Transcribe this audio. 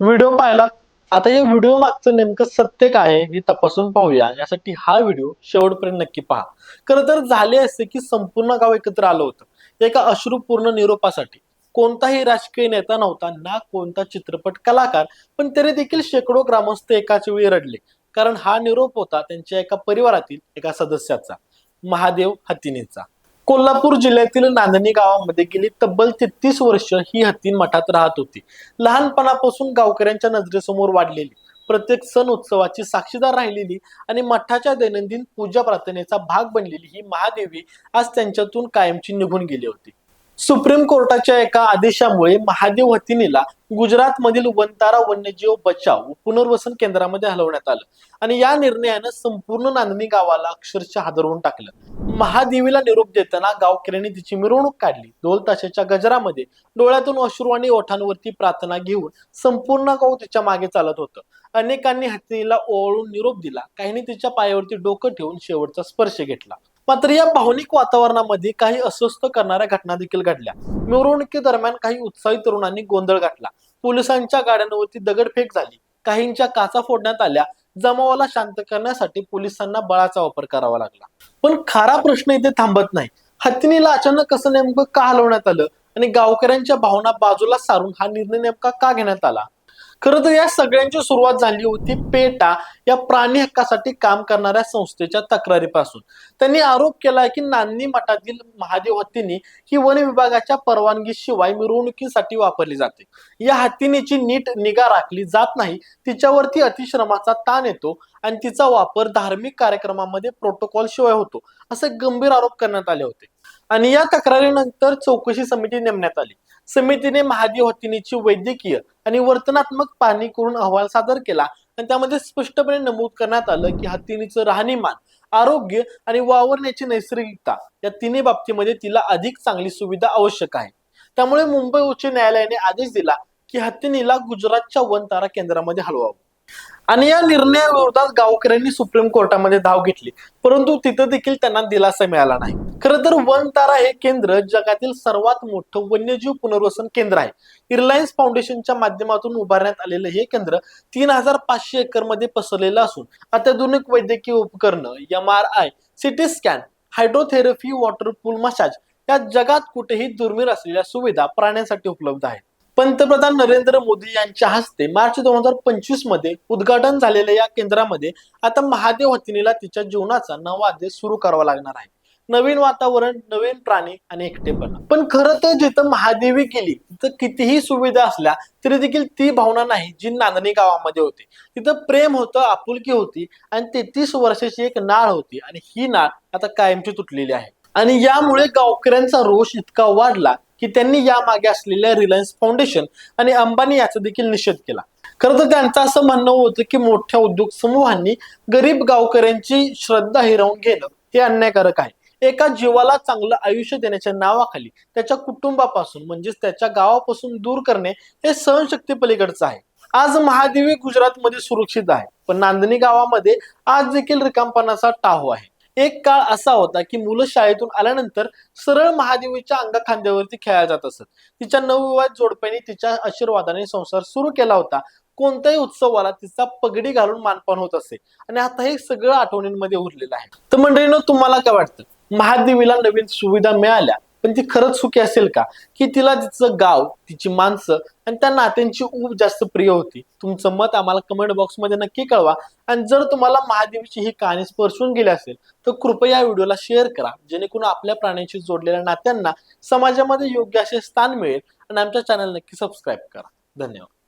Video पाहिला. आता या व्हिडिओ मागचं नेमकं सत्य काय आहे हे तपासून पाहूया. यासाठी हा व्हिडिओ शेवटपर्यंत नक्की पहा. खरं तर झाले असे की संपूर्ण गाव एकत्र आलं होतं. एका अश्रूपूर्ण निरोपासाठी. कोणताही राजकीय नेता नव्हता ना कोणता चित्रपट कलाकार पण तरी देखील शेकडो ग्रामस्थ एकाच वेळी रडले. कारण हा निरोप होता त्यांच्या एका परिवारातील एका सदस्याचा महादेव हतिनीचा कोल्हापूर जिल्ह्यातील नांदणी गावामध्ये गेली तब्बल तेहतीस वर्ष ही हत्तीन मठात राहत होती. लहानपणापासून गावकऱ्यांच्या नजरेसमोर वाढलेली प्रत्येक सण उत्सवाची साक्षीदार राहिलेली आणि मठाच्या दैनंदिन पूजा प्रार्थनेचा भाग बनलेली ही महादेवी आज त्यांच्यातून कायमची निघून गेली होती. सुप्रीम कोर्टाच्या एका आदेशामुळे महादेव हत्तीनीला गुजरातमधील वनतारा वन्यजीव बचाव पुनर्वसन केंद्रामध्ये हलवण्यात आलं. आणि या निर्णयानं संपूर्ण नांदणी गावाला अक्षरशः हादरवून टाकलं. महादेवीला निरोप देताना गावकऱ्यांनी तिची मिरवणूक काढली. ढोल ताशाच्या गजरामध्ये डोळ्यातून अश्रू आणि ओठांवरती प्रार्थना घेऊन संपूर्ण गाव तिच्यामागे चालत होतं. अनेकांनी हत्तीला ओवाळून निरोप दिला. काहींनी तिच्या पायावरती डोकं ठेवून शेवटचा स्पर्श घेतला. मात्र या भावनिक वातावरणामध्ये काही अस्वस्थ करणाऱ्या घटना देखील घडल्या. मिरवणुकीदरम्यान काही उत्साही तरुणांनी गोंधळ घातला. पोलिसांच्या गाड्यांवरती दगडफेक झाली. काहींच्या काचा फोडण्यात आल्या. जमावाला शांत करण्यासाठी पोलिसांना बळाचा वापर करावा लागला. पण खरा प्रश्न इथे थांबत नाही. हत्तीनीला अचानक कसं नेमकं का हलवण्यात आलं? आणि गावकऱ्यांच्या भावना बाजूला सारून हा निर्णय नेमका का घेण्यात आला? खरं तर या सगळ्यांची सुरुवात झाली होती पेटा या प्राणी हक्कासाठी काम करणाऱ्या संस्थेच्या तक्रारीपासून. त्यांनी आरोप केला की नांदी मठातील महादेव हत्तीनी ही वन विभागाच्या परवानगीशिवाय मिरवणुकीसाठी वापरली जाते. या हत्तीनीची नीट निगा राखली जात नाही तिच्यावरती अतिश्रमाचा ताण येतो आणि तिचा वापर धार्मिक कार्यक्रमामध्ये प्रोटोकॉल शिवाय होतो असे गंभीर आरोप करण्यात आले होते. आणि या तक्रारीनंतर चौकशी समिती नेमण्यात आली. समितीने महादेव हत्तीनीची वैद्यकीय आणि वर्तनात्मक पाहणी करून अहवाल सादर केला. आणि त्यामध्ये स्पष्टपणे नमूद करण्यात आलं की हत्तीनीचं राहणीमान आरोग्य आणि वावरण्याची नैसर्गिकता या तिन्ही बाबतीमध्ये तिला अधिक चांगली सुविधा आवश्यक आहे. त्यामुळे मुंबई उच्च न्यायालयाने आदेश दिला की हत्तीनीला गुजरातच्या वन तारा केंद्रामध्ये हलवावं. आणि या निर्णयाविरोधात गावकऱ्यांनी सुप्रीम कोर्टामध्ये धाव घेतली. परंतु तिथं देखील त्यांना दिलासा मिळाला नाही. खरं तर वनतारा हे केंद्र जगातील सर्वात मोठं वन्यजीव पुनर्वसन केंद्र आहे. रिलायन्स फाउंडेशनच्या माध्यमातून उभारण्यात आलेलं हे केंद्र तीन हजार पाचशे एकरमध्ये पसरलेलं असून अत्याधुनिक वैद्यकीय उपकरणं M R I CT scan hydrotherapy water pool massage या जगात कुठेही दुर्मिळ असलेल्या सुविधा प्राण्यांसाठी उपलब्ध आहेत. पंतप्रधान नरेंद्र मोदी यांच्या हस्ते मार्च दोन हजार पंचवीसमध्ये उद्घाटन झालेल्या या केंद्रामध्ये आता महादेव हतिनीला तिच्या जीवनाचा नवा अध्याय सुरू करावा लागणार आहे. नवीन वातावरण नवीन प्राणी आणि एकटेपणा. पण खरं तर जिथं महादेवी गेली तिथं कितीही सुविधा असल्या तरी देखील ती भावना नाही जी नांदणी गावामध्ये होती. तिथं प्रेम होतं आपुलकी होती आणि तेहतीस वर्षाची एक नाळ होती आणि ही नाळ आता कायमची तुटलेली आहे. आणि यामुळे गावकऱ्यांचा रोष इतका वाढला की त्यांनी यामागे असलेल्या रिलायन्स फाउंडेशन आणि अंबानी याचा देखील निषेध केला. खरं तर त्यांचं असं म्हणणं होतं की मोठ्या उद्योग समूहांनी गरीब गावकऱ्यांची श्रद्धा हिरावून घेणं हे अन्यायकारक आहे. एका जीवाला चांगलं आयुष्य देण्याच्या नावाखाली त्याच्या कुटुंबापासून म्हणजेच त्याच्या गावापासून दूर करणे हे सहनशक्ती पलीकडचं आहे. आज महादेवी गुजरातमध्ये सुरक्षित आहे पण नांदणी गावामध्ये आज देखील रिकामपणाचा टाहो आहे. एक काळ असा होता की मुलं शाळेतून आल्यानंतर सरळ महादेवीच्या अंगा खांद्यावरती खेळायला जात असत. तिच्या नवविवाहित जोडप्याने तिच्या आशीर्वादाने संसार सुरू केला होता. कोणत्याही उत्सवाला तिचा पगडी घालून मानपान होत असे. आणि आता हे सगळं आठवणींमध्ये उरलेलं आहे. तर मंडळीनं तुम्हाला काय वाटतं? महादेवीला नवीन सुविधा मिळाल्या? पण ती खरंच सुखी असेल का? की तिला तिचं गाव तिची माणसं आणि त्या नात्यांची ऊब जास्त प्रिय होती. तुमचं मत आम्हाला कमेंट बॉक्समध्ये नक्की कळवा. आणि जर तुम्हाला महादेवीची ही कहाणी स्पर्शून गेली असेल तर कृपया या व्हिडिओला शेअर करा. जेणेकरून आपल्या प्राण्यांशी जोडलेल्या नात्यांना समाजामध्ये योग्य असे स्थान मिळेल. आणि आमच्या चॅनल नक्की सबस्क्राईब करा. धन्यवाद.